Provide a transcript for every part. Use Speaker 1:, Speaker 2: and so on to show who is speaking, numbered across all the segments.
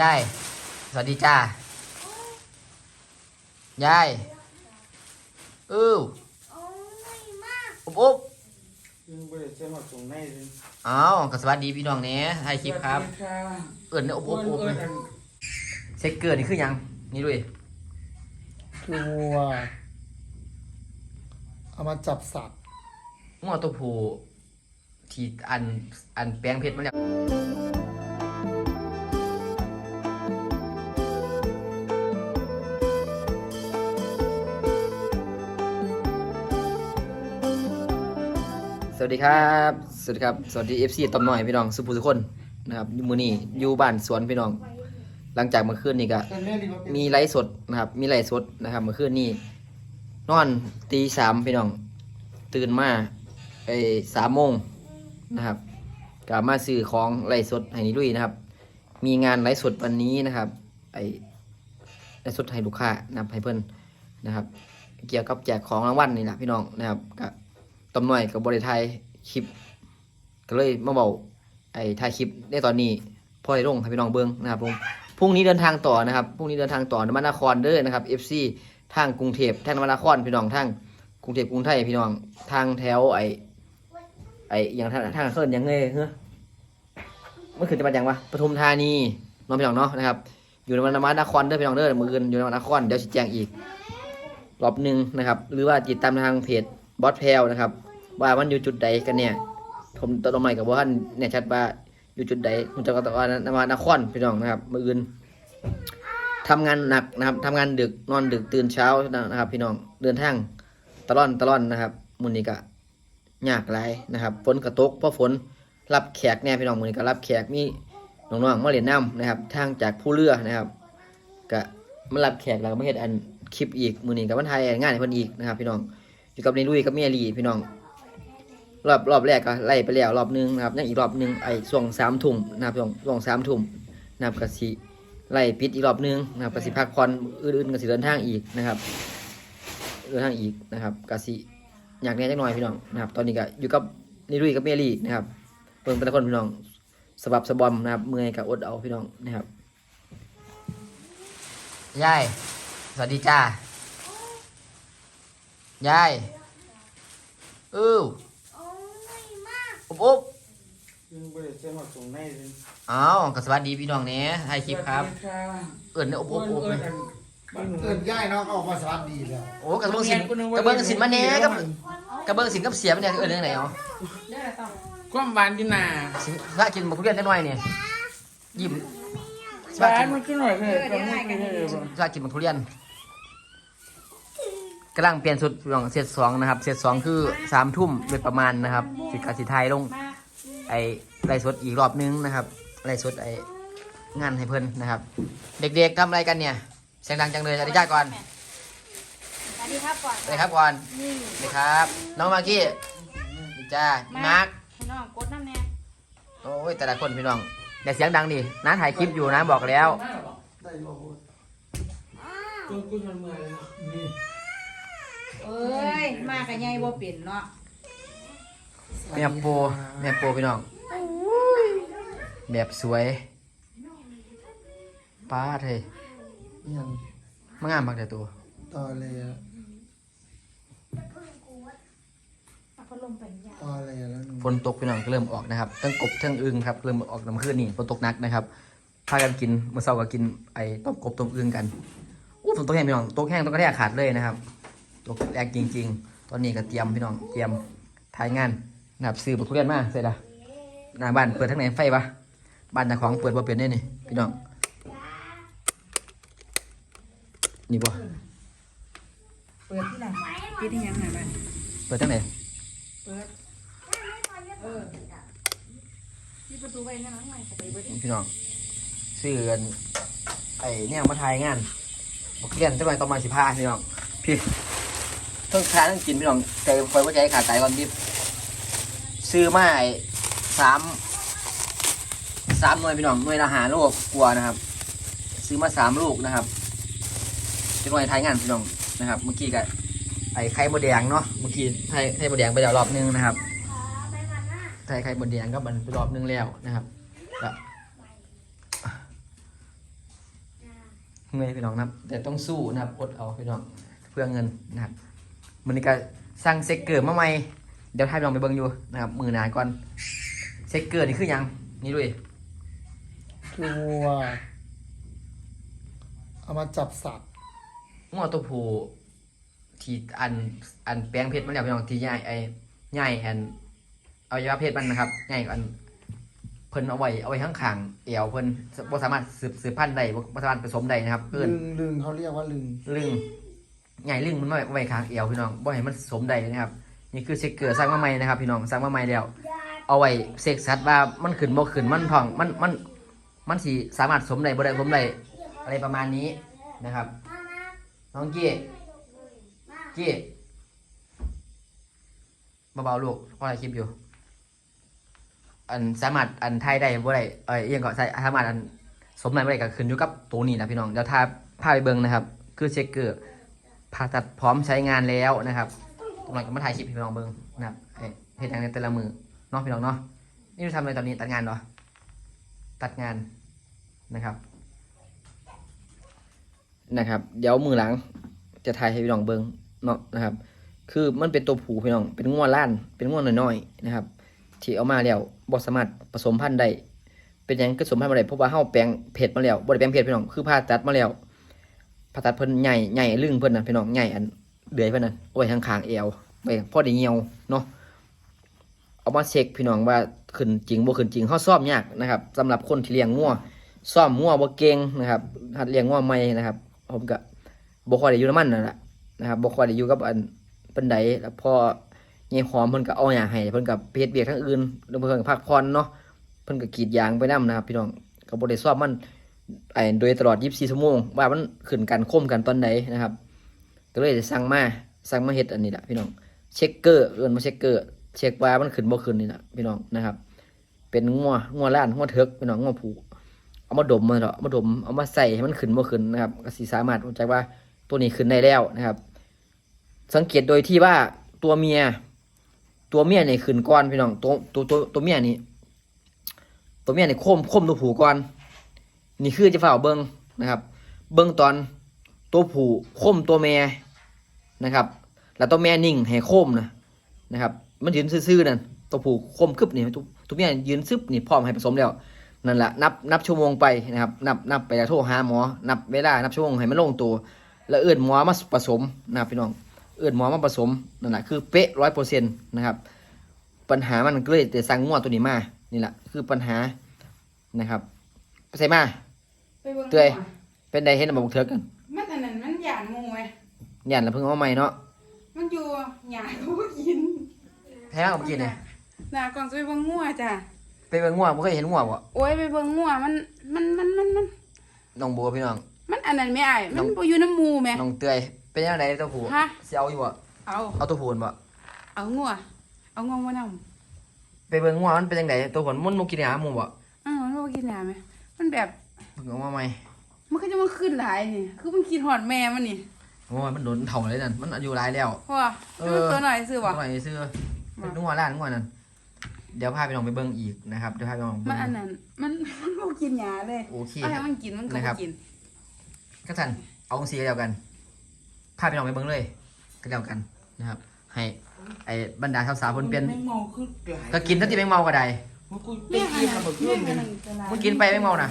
Speaker 1: ยาย สวัสดีจ้ายายอื้ออุ๊บอุ๊บ
Speaker 2: ยังไม่ได้ใช้มาส่งในเลย
Speaker 1: อ้าวก็สวัสดีพี่น้องเนี้ยถ่ายคลิปครับ
Speaker 2: สวัสดีค่ะ
Speaker 1: เอิญเนี่ยอุ๊บอุ๊บอุ๊บ
Speaker 2: เอิ้นอัน
Speaker 1: เช็คเกลือนี่คือหยัง นี่ด้วย
Speaker 3: ตัวเอามาจับสัตว์
Speaker 1: งอตัวผู้ที่อันอันแปลงเพชรมันเนี่ย วัสดีครับ สวัสดีครับ สวัสดีเอฟซีตอมหน่อยพี่น้องสุภูทุกคนนะครับมือนี้อยู่บ้านสวนพี่น้อง หลังจากเมื่อคืนนี้ก็
Speaker 3: แต่แม่ดีกว่าเป็น
Speaker 1: มีไลฟ์สดนะครับ มีไลฟ์สดนะครับเมื่อคืนนี้นอนตีสามพี่น้อง ตื่นมาไอ้สามโมงนะครับกลับมาซื้อของไลฟ์สดให้นิลุยนะครับ มีงานไลฟ์สดวันนี้นะครับ ไอ้ไลฟ์สดให้ลูกค้านะครับให้เพื่อนนะครับ เกี่ยวกับแจกของรางวัลนี่แหละพี่น้องนะครับกับ ตำหน่อยกับบริไทยคลิป ก็เลยมาบอกไอ้ถ่ายคลิปได้ตอนนี้พอได้ลงให้พี่น้องเบิ้งนะครับผมพรุ่งนี้เดินทางต่อนะครับพรุ่งนี้เดินทางต่อนมนครเด้อนะครับ FC ทางกรุงเทพทางนมนครพี่น้องทางกรุงเทพกรุงไทยพี่น้องทางแถวไอ้ไอ้อย่างทางทางเคินยังไงเฮ้อเมื่อคืนจะมาอย่างวะปทุมธานีน้องพี่น้องเนาะนะครับ อยู่ในวันนครเด้อพี่น้องเด้อมืออื่นอยู่ในวันนครเดี๋ยวชี้แจงอีกรอบหนึ่งนะครับ หรือว่าติดตามทางเพจ บอสแพลวนะครับ ว่ามันอยู่จุดใดกันเนี่ย ผมตัวใหม่กับว่าท่านเนี่ยชัดว่าอยู่จุดใดผมจะก็ตะวันนมานครพี่น้องนะครับมืออื่นทำงานหนักนะครับทำงานดึกนอนดึกตื่นเช้านะครับ พี่น้องเดินทางตลอดตลอดนะครับมือนี้ก็ยากหลายนะครับฝนกระตกเพราะฝนรับแขกแน่พี่น้องมือนี้ก็รับแขกมีน้องๆมาเรียนน้ำนะครับ ทางจากผู้เรือนะครับก็มารับแขกแล้วก็มาเฮ็ดอันคลิปอีกมือนี้กับวันไทยงานให้เพิ่นอีกนะครับ พี่น้อง อยู่กับในลุยกับเมียลีพี่น้อง รอบรอบแรกก็ไล่ไปแล้วรอบหนึงนะครับยังอีกรอบหนึงไอ้ช่วงสามทุ่มนะครับช่วงช่วงสามทุ่มนะครับกสิไล่ปิดอีกรอบหนึงนะครับกสิพักผ่อนอื่นๆกสิเดินทางอีกนะครับเดินทางอีกนะครับกสิอยากแน่จักหน่อยพี่น้องนะครับ ตอนนี้ก็อยู่กับนิรุยกับเมลี่นะครับเพิ่งเป็นคนพี่น้องสบับสะบอมนะครับเมื่อยกับอดเอาพี่น้องนะครับยายสวัสดีจ้า ยายอื้ออุ๊บอุ๊บ
Speaker 2: ยังไม่ได้ใช้มาส่งในเลย
Speaker 1: อ้าวก็สวัสดีพี่น้องเนี้ยถ่ายคลิปครับ
Speaker 2: สวัสดีค่ะ
Speaker 1: เอิญเนี่ยอุ๊บอุ๊บอุ๊บ
Speaker 2: เอิ้นอันบ้านหนู
Speaker 3: เอินย่ายเนาะก็ออกมาสวัสดีแล้ว
Speaker 1: โอ้กระเบื้องสินกระเบื้องสินมาเนี้ยกับกระเบื้องสินกับเสียมันเนี่ยเอิญเรื่องไหนอ๋อ
Speaker 2: ความหวานดีน่า
Speaker 1: สินถ้ากินบักทุเรียนได้หน่อยเนี่ยยิ้ม
Speaker 2: หวานมันขึ้นหน่อยเลยตอนนี้กินได้เลยบ่
Speaker 1: ถ้ากินบักทุเรียน กำลังเปลี่ยนสุดพี่น้องเซตสองนะครับเซตสองคือสามทุ่มโดยประมาณนะครับสิกาสิไทยลง ไอ้ไล่สดอีกรอบนึงนะครับไล่สดไอ้งานให้เพิ่นนะครับ เด็กๆทำอะไรกันเนี่ยเสียงดังจังเลยสวัสดีจ้าก่อน
Speaker 4: สวัสดีครับก่อน
Speaker 1: สวัสดีครับก่อน
Speaker 4: นี่
Speaker 1: สวัสดีครับ น้องมากกี้ดีจ้ามาร์ค
Speaker 4: พี่น้องกดน้ำแน่
Speaker 1: โอ้ยแต่ละคนพี่น้องแต่เสียงดังดิน้าถ่ายคลิปอยู่นะบอกแล้ว
Speaker 3: ได้บ่
Speaker 2: กูกูทำเมื่อยเลยนี่
Speaker 4: เอ้ย มากับยายบ่เป็นเนาะ
Speaker 1: แม่โปแม่โปพี่น้องแบบสวยป้าดเฮ้ย
Speaker 3: ยัง
Speaker 1: มางามมากแต่ตัว
Speaker 3: ต่อเลยอะ
Speaker 4: เอาพัดลมไปยา
Speaker 3: ต่อเลยแล้วหนู
Speaker 1: ฝนตกพี่น้องก็เริ่มออกนะครับทั้งกบทั้งอึงครับเริ่มออกน้ำขึ้นนี่ฝนตกหนักนะครับพากันกินเมื่อเช้าก็กินไอ้ต้มกบต้มอึงกันอู้ฝนตกแห้งพี่น้องตกแห้งตกกระแทกขาดเลยนะครับ ตกแรงจริง ๆ ตอนนี้ก็เตรียมพี่น้องเตรียมถ่ายงานนะครับซื้อบักทุเรียนมาเสร็จละหน้าบ้านเปิดทั้งไหนไฟปะบ้านเจ้าของเปิดบ่เปิดได้นี่พี่น้องนี่บ่
Speaker 4: เปิดที่ไหนปิดที่ยังไงบ้าง
Speaker 1: เปิดทั้งไหน
Speaker 4: เปิดเออที่ประตูไปนั่นนั่งไงเข้าไปเบิด
Speaker 1: พี่น้องซื้อกันไอ้เนี่ยมาถ่ายงานบักทุเรียนจะไปประมาณสิบห้าพี่น้องพี่ ต้องทานต้องกินพี่น้องใจคอยว่าใจขาดใจก่อนดิซื้อมาไอ้สามสามหน่วยพี่น้องหน่วยละหาลูกกลัวนะครับ ซื้อมาสามลูกนะครับจะหน่วยถ่ายงานพี่น้องนะครับ เมื่อกี้กับไอ้ไข่มดแดงเนาะเมื่อกี้ไข่ไข่มดแดงไปแล้วรอบนึงนะครับไข่ไข่มดแดงก็มันไปรอบนึงแล้วนะครับก็เมื่อยพี่น้องนะครับแต่ต้องสู้นะครับอดเอาพี่น้องเพื่อเงินนะครับ มันนี้ก็สร้างเซ็กเกอร์มาใหม่เดี๋ยวให้พี่น้องไปเบิ่งอยู่นะครับมือหนาก่อนเซ็กเกอร์นี่คือหยังนี่ด้วย
Speaker 3: ตัวเอามาจับสัตว์
Speaker 1: งอตัวผู้ที่อันอันแปลงเพชรมันแล้วพี่น้องที่ใหญ่ไอ้ใหญ่อันเอายาเพชรมันนะครับใหญ่กว่าอันเพิ่นเอาไว้เอาไว้ข้างขางๆเอวเพิ่นบ่สามารถสืบสืบพันธุ์ได้บ่บ่สามารถผสมได้นะครับเอิ้
Speaker 3: ลึ
Speaker 1: น
Speaker 3: งลึงเขาเรียกว่าลึง
Speaker 1: ลึง ใหญ่ลึงมันไว้ไว้ข้างเอวพี่น้องบ่ให้มันสมได้นะครับ นี่คือเซ็กเกอร์สร้างมาใหม่นะครับ พี่น้องสร้างมาใหม่แล้ว เอาไว้เซ็กสัตว์ว่ามันขึ้นบ่ขึ้นมันท้องมันมันมันสิสามารถสมได้บ่ได้สมได้อะไรประมาณนี้นะครับ น้องกี้กี้เบาๆลูกพราะอะไรคลิปอยู่ อันสามารถอันไทยได้บ่ได้เอ้ยเอียงก็ใส่สามารถอันสมได้บ่ได้ก็ขึ้นอยู่กับตัวนี้นะพี่น้องเดี๋ยวถ้าพาไปเบิ่งนะครับ คือเช็คเกอร์ ผ่าตัดพร้อมใช้งานแล้วนะครับตรงนั้นก็มาถ่ายคลิปพี่น้องเบิงนะครับเอ้ยเฮ็ดอย่างในแต่ละมือเนาะพี่น้องเนาะนี่เราทำอะไรตอนนี้ตัดงานเหรอตัดงานนะครับ นะครับ เดี๋ยวมือหลังจะถ่ายให้พี่น้องเบิงเนาะนะครับ คือมันเป็นตัวผูพี่น้อง เป็นง่วล้าน เป็นง่วน้อยๆนะครับ ที่เอามาแล้วบ่สามารถผสมพันธุ์ได้เป็นยังก็ผสมพันธุ์บ่ได้เพราะว่าเฮาแปลงเพชรมาแล้วบ่ได้แปลงเพชรพี่น้องคือผ่าตัดมาแล้ว ผ่าตัดเพิ่นใหญ่ใหญ่ลึงเพิ่นนะพี่น้องใหญ่อันเดือยเพิ่นน่ะโอ้ยข้างเอวไปพอได้เหี่ยวเนาะเอามาเช็คพี่น้องว่าขึ้นจริงบ่ขึ้นจริงเฮาซ่อมยากนะครับสำหรับคนที่เลี้ยงงัวซ่อมงัวบ่เก่งนะครับหัดเลี้ยงงัวใหม่นะครับ ผมก็บ่ค่อยได้อยู่น้ำมันนั่นแหละนะครับบ่ค่อยได้อยู่กับอันเปานใดแล้วพอเงี้ยหอมเพิ่นก็เอาหยังให้เพิ่นก็ไปเฮ็ดเวียกทางอื่นแล้วเพิ่นก็พักผ่อนเนาะเพิ่นก็กรีดยางไปนํนะครับ พี่น้องก็บ่ได้ซ่อมมัน ไอ้โดยตลอด 24 ชั่วโมง ว่ามันขึ้นกันคมกันตอนใดนนะครับ ก็เลยได้สั่งมาสั่งมาเฮ็ดอันนี้แหละพี่น้องเช็คเกอร์เอิ้นมาเช็คเกอร์เช็คว่ามันขึ้นบ่ขึ้นนี่แหละพี่น้องนะครับ เป็นงัวงัวล้านงัวเถิกพี่น้องงัวผูเอามาดมมาเนาะเอมาดมเอามาใส่ให้มันขึ้นบ่ขึ้นนะครับก็สิสามารถรู้จักว่าตัวนี้ขึ้นได้แล้วนะครับ สังเกตโดยที่ว่าตัวเมีย ตัวเมียนี่ขึ้นก่อนพี่น้องตัวตัวตัวตัวเมียนี่ตัวเมียนี่โค้มโค้มตัวผูก่อน นี่คือจะเฝ่าเบิ้งนะครับ เบิ้งตอนตัวผูโค้มตัวเมียนะครับ แล้วตัวเมียนิ่งให้โค้มนะนะครับ มันยืนซื่อๆนั่นตัวผูโค้มคึบนี่ตัวตัวเมียยืนซึบนี่พร้อมให้ผสมแล้วนั่นแหละนับนับชั่วโมงไปนะครับนับนับไปแล้วโทรหาหมอ นับเวลานับชั่วโมงให้มันลงตัว แล้วเอื้อนหมอมาผสมนะครับพี่น้องเอื้อนหมอมาผสมนั่นแหละคือเป๊ะร้อยเปอร์เซ็นต์นะครับ ปัญหามันเก็เลยจะสั่งงวดตัวนี้มานี่แหละคือปัญหานะครับไปใส่มา
Speaker 4: ไปบิ่ง
Speaker 1: เตื้อยเป็นไดเห็นบอกเถอะกัน
Speaker 4: มันอันนั้นมันหยาดงูไง
Speaker 1: ยันแล้วเพิ่งเอามาใหม่เนาะ
Speaker 4: มันอยู่หยาดเขาก็กิน
Speaker 1: แพ้เอามากินเลย
Speaker 4: น่ะก่อนจะไปเบิ่งงัวจ้ะ
Speaker 1: ไปเบิ่งงัวบ่เคยเห็นงัวบ่
Speaker 4: โอ้ยไปเบิ่งงัวมันมันมันมันมัน
Speaker 1: น้องบัวพี่น้อง
Speaker 4: มันอันนั้นไม่อาย
Speaker 1: น้
Speaker 4: มั
Speaker 1: อง
Speaker 4: นบ่อยู่น้ำหมูแม่
Speaker 1: น้องเตยเป็นยังไงตัวผู้
Speaker 4: ฮะ
Speaker 1: สิเอาอยู่บ่
Speaker 4: เอา
Speaker 1: เอาตัวผู้บ่
Speaker 4: เอางัวเอางัวมานำ
Speaker 1: ไปเบิ่งงัวมันเป็นจังไดตัวผลมันบ่กินอาหารหมูบ่
Speaker 4: อ้าวมันบ่กินน้ำไหมมันแบบ
Speaker 1: เพิ่งเอามาใหม่
Speaker 4: มันก็จะมาขึ้นหลายนี่คือมันกินหอดแม่มันนี่
Speaker 1: โอ้ยมันโดนเถ่าเลยนั่นมันอายุหลายแล้ว
Speaker 4: เพราะว่า
Speaker 1: เอ
Speaker 4: จะ
Speaker 1: อ
Speaker 4: มันตัวหน่อยซื้อบ่
Speaker 1: หน่อยซื้อเป็นงัวล้านงัวนั่นเดี๋ยวพาไปลองไปเบิ่งอีกนะครับเดี๋ยวพาไปลองไป
Speaker 4: มัน
Speaker 1: เบิ่ง
Speaker 4: อันนั้นมันมันบ่กินหญ้าเลย
Speaker 1: โอเค
Speaker 4: เอาให้มันกินมันก็
Speaker 1: นะครั
Speaker 4: บ่
Speaker 1: บ
Speaker 4: กิน
Speaker 1: ก็ทันเอาองศก็แล้วกันพาไปลองไปเบิ่งเลยก็แล้วกันนะครับ ให้ไอ้บรรดาสาวๆเพิ่นเป็น
Speaker 2: แมงเมาคือหลาย
Speaker 1: ก็กินทั้งที่แมงเมาก็ได้
Speaker 2: มันกูไป
Speaker 4: แม่อัน
Speaker 2: กิน
Speaker 4: นั้
Speaker 2: มานเมื่อคื
Speaker 4: แม่
Speaker 2: น
Speaker 4: อัน
Speaker 2: นี่
Speaker 4: นั้นจะหลาย
Speaker 1: มึงกินไปแมงเมาน่ะ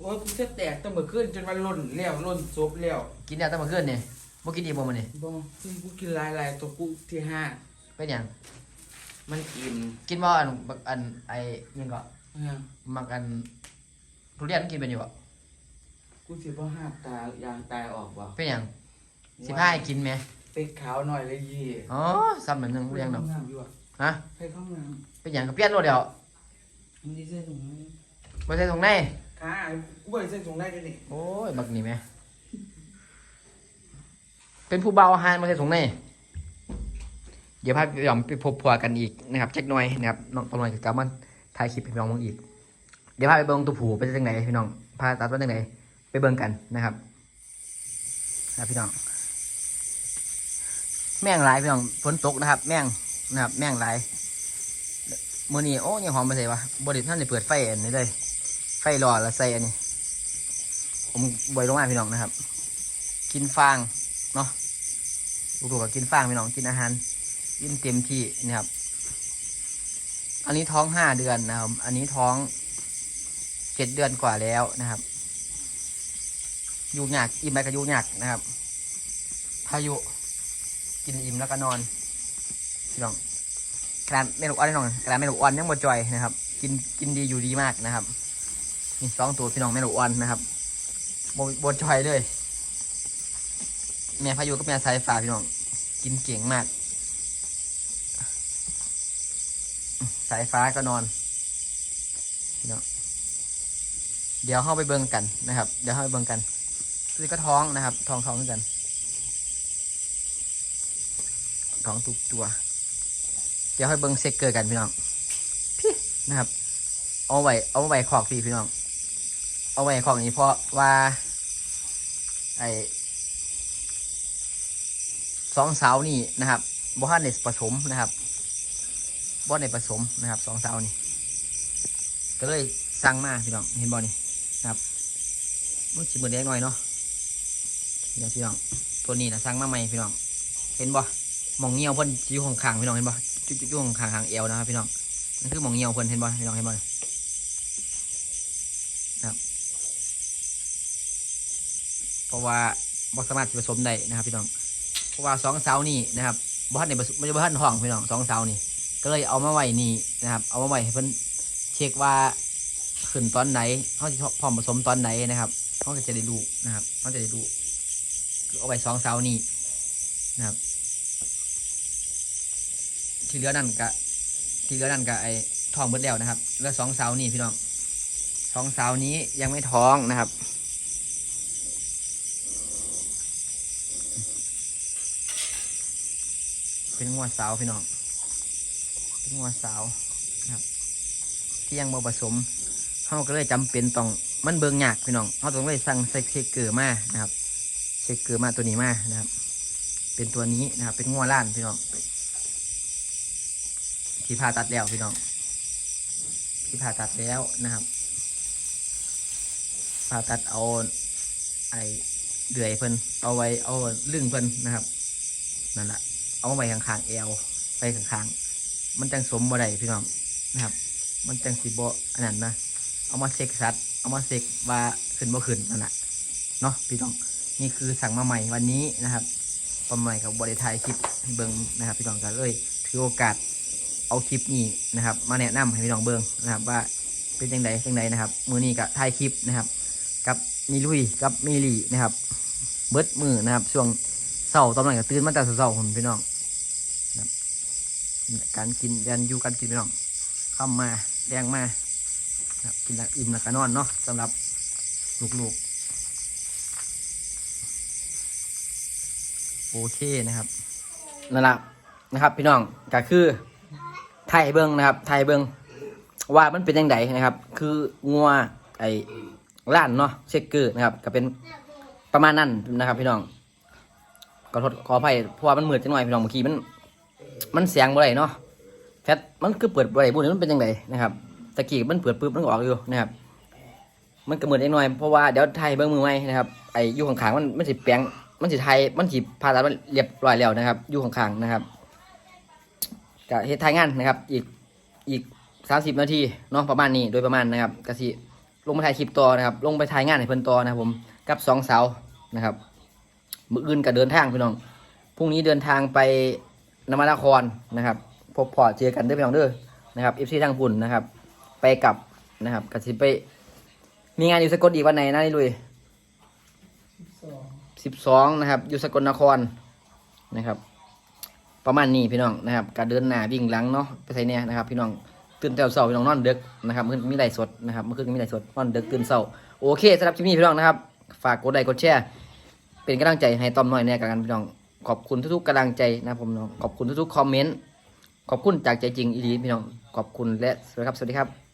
Speaker 2: โอ้ยกูจะแตกตั้งเมื่อคืนจนวันล่นแล้วล่นซบแล้ว
Speaker 1: กินแล้วตั้งแต่เมื่อคืนนี่บ่กินอีกบ่มื้อนี่
Speaker 2: บ่ที่กูกินหลายหลายๆตัวกูที่ห้า
Speaker 1: เป็นหยัง
Speaker 2: มันอิ่ม
Speaker 1: กินบ่อันบักอันไอ้ยังก็
Speaker 2: อ่า
Speaker 1: มักอันทุเรียนกินเป็นอยู่บ่
Speaker 2: กูสิบ่ห้ามตายางตายออกบ่
Speaker 1: เป็นหยังสิพาให้กินไหม
Speaker 2: เป็กขาวหน่อยเลยยี่
Speaker 1: อ๋อซ้ำเหมือนนึงเรียงดอก
Speaker 2: น้ำอยู่อะ
Speaker 1: ฮะ
Speaker 2: ให้เข้าน้
Speaker 1: เป็นหยังก็เปลี่ยนรถเดียวำ
Speaker 2: มันดีเส้นถุงนี้
Speaker 1: บ่ใช่ตรงไหน
Speaker 2: ขากูบ่ได้เส้นถุงได้ด้วยนี่
Speaker 1: โอ้ย บักนี่แม่เป็นผู้เบาอาหารบ่ใช่ตรงไหนเดี๋ยวพาไปยอมไปพบพัวกันอีกนะครับจักหน่อยนะครับน้องตองหน่อยกับกลับมาถ่ายคลิปให้พี่น้องเบิ่งอีก เดี๋ยวพาไปเบิ่งตัวผูไปจังไหนพี่น้องพาตัดว่าจังไหนไปเบิ่งกันนะครับครับพี่น้อง แม่งหลายพี่น้องฝนตกนะครับ แม่งนะครับ แม่งหลายมือนี้โอ้ยังหอมไปใส่วะบ่ได้ท่านได้เปิดไฟอันนี้เลย ไฟรอแล้วใส่อันนี้ ผมบอยลงมาพี่น้องนะครับ กินฟางเนาะลูกๆก็กินฟางพี่น้องกินอาหารกินเต็มที่นะครับ อันนี้ท้องห้าเดือนนะครับ อันนี้ท้องเจ็ดเดือนกว่าแล้วนะครับยูหยากอิ่มไปกับยูหยากนะครับ พายุกินอิ่มแล้วก็นอนพี่น้องกระดานเมนูอ่อนพี่น้องกระดานเมนูอ่อนยังบดจอยนะครับ กินกินดีอยู่ดีมากนะครับ นี่สองตัวพี่น้องเมนูอ่อนนะครับบดบดจอยเลย แม่พายุกับแม่สายฟ้าพี่น้อง กินเก่งมาก สายฟ้าก็นอนพี่น้องเดี๋ยวเข้าไปเบิ่งกันนะครับ เดี๋ยวเข้าไปเบิ่งกันคือก็ท้องนะครับ ท้องท้องเหมือนกันท้องตุกตัว เดี๋ยวให้เบิ่งเซ็กเกอร์กันพี่น้อง พี่นะครับ เอาไว้เอาไว้ขอกพี่พี่น้อง เอาไว้ขอกนี้เพราะว่าไอสองสาวนี่นะครับบ่ฮันเนสผสมนะครับบ่ในผสมนะครับสองสาวนี่ก็เลยสั่งมาพี่น้องเห็นบ่นี่นะครับมันชิมเหมือนเล็กหน่อยเนาะเดี๋ยวพี่น้องตัวนี้นะสั่งมาใหม่พี่น้องเห็นบ่มองเงี้ยวเพิ่นสิอยู่ข้างพี่น้องเห็นบ่จุดๆอยู่ข้างๆหางเอวนะครับพี่น้องนั่นคือมองเงี้ยวเพิ่นเห็นบ่พี่น้องเห็นบ่ เพราะว่าบ่สามารถผสมได้นะครับพี่น้อง เพราะว่าสองเสานี่นะครับบ้านในผสมไม่ใช่บ้านห้องพี่น้องสองเสานี่ ก็เลยเอามาไว้นี่นะครับ เอามาไว้ให้เพิ่นเช็คว่าขึ้นตอนไหนเขาจะพร้อมผสมตอนไหนนะครับเขาก็จะได้ดูนะครับเขาจะได้ดูคือเอาไว้สองเสานี่นะครับ ที่เหลือนั่นกะที่เหลือนั่นกะไอ้ทองเบิดแล้วนะครับเหลือสองเสานี่พี่น้องสองเสานี้ยังไม่ท้องนะครับ เป็นงัวสาวพี่น้อง เป็นงัวสาวนะครับ ที่ยังบ่ผสมเขาก็เลยจำเป็นต้องมันเบิงยากพี่น้องเขาต้องเลยสั่งเซกเกอร์มานะครับเซกเกอร์มาตัวนี้มานะครับ เป็นตัวนี้นะครับ เป็นงัวล้านพี่น้องที่ผ่าตัดแล้วพี่น้องที่ผ่าตัดแล้วนะครับผ่าตัดเอาไอเดือยเพิ่นเอาไว้เอาลึงเพิ่นนะครับนั่นแหละ เอาไว้ข้างๆเอวไปข้างๆมันจังสมบ่ได้พี่น้องนะครับ มันจังสิบ่อันนั้นนะเอามาเซ็กสัตว์เอามาเซ็กว่าขึ้นบ่ขึ้นนั่นแหละเนาะพี่น้องนี่คือสั่งมาใหม่วันนี้นะครับประมาณกับบริไทยคลิปเบิงนะครับ พี่น้องกันเลยถือโอกาสเอาคลิปนี้นะครับ มาแนะนำให้พี่น้องเบิงนะครับ ว่าเป็นจังไดจังไดนะครับ มือนี้ก็ถ่ายคลิปนะครับ กับมีลุยกับมีลีนะครับ เบิดมือนะครับช่วง เสาร์ตอนนั้นก็ตื่นมาแต่เสาร์ผมพี่น้องการกินยันอยู่การกินพี่น้องข้ามาแรงมากินแล้วอิ่มแล้วก็นอนเนาะสำหรับลูกๆโอเคนะครับนั่นแหละนะครับ พี่น้องก็คือไทยเบิ้งนะครับ ไทยเบิ้งว่ามันเป็นยังไงนะครับ คืองัวไอ้ล้านเนาะเช็คเกอร์นะครับ ก็เป็นประมาณนั้นนะครับ พี่น้อง ขอโทษขออภัยเพราะว่ามันมืดจังหน่อยพี่น้องเมื่อกี้มัน มันเสียงบ่ได้เนาะแฟตมันคือเปิดบ่ได้บุญมันเป็นยังไงนะครับตะกี้มันเปิดปุ๊บมันก็ออกอยู่นะครับ มันก็เหมือนไอ้หน่อยเพราะว่าเดี๋ยวไทยเบิ้งมือไว้นะครับไอ้อยู่ข้างๆมันมันสิแปลงมันสิไทยมันสิผ่าตัดมันเรียบร้อยแล้วนะครับ อยู่ข้างๆนะครับก็เฮ็ดทายงานนะครับ อีกอีกสามสิบนาทีเนาะประมาณนี้โดยประมาณนะครับก็สิลงไปถ่ายคลิปต่อนะครับ ลงไปถ่ายงานให้เพิ่นต่อนะครับผมกับสองสาวนะครับ มืออื่นก็เดินทางพี่น้องพรุ่งนี้เดินทางไปนมนครนะครับ พบพอเจอกันเด้อพี่น้องเด้อนะครับเอฟซีทางพุ่นนะครับ ไปกลับนะครับกับสิไป มีงานอยู่สกลอีกวันไหนนะนี่ลุย
Speaker 3: สิ
Speaker 1: บสองนะครับอยู่สกลนครนะครับ ประมาณนี้พี่น้องนะครับการเดินหน้าวิ่งหลังเนาะไปใส่เนี่ยนะครับ พี่น้องตื่นแต่เช้าพี่น้องนอนดึกนะครับเมื่อคืนมีไหลสดนะครับเมื่อคืนมีไหลสดนอนดึกตื่นเช้าโอเคสำหรับคลิปนี้พี่น้องนะครับ ฝากกดไลค์กดแชร์ เป็นกำลังใจให้ต้อมน้อยแน่กันพี่น้อง ขอบคุณทุกๆกำลังใจนะผมน้องขอบคุณทุกๆคอมเมนต์ขอบคุณจากใจจริงอีหลีพี่น้องขอบคุณและสวัสดีครับสวัสดีครับ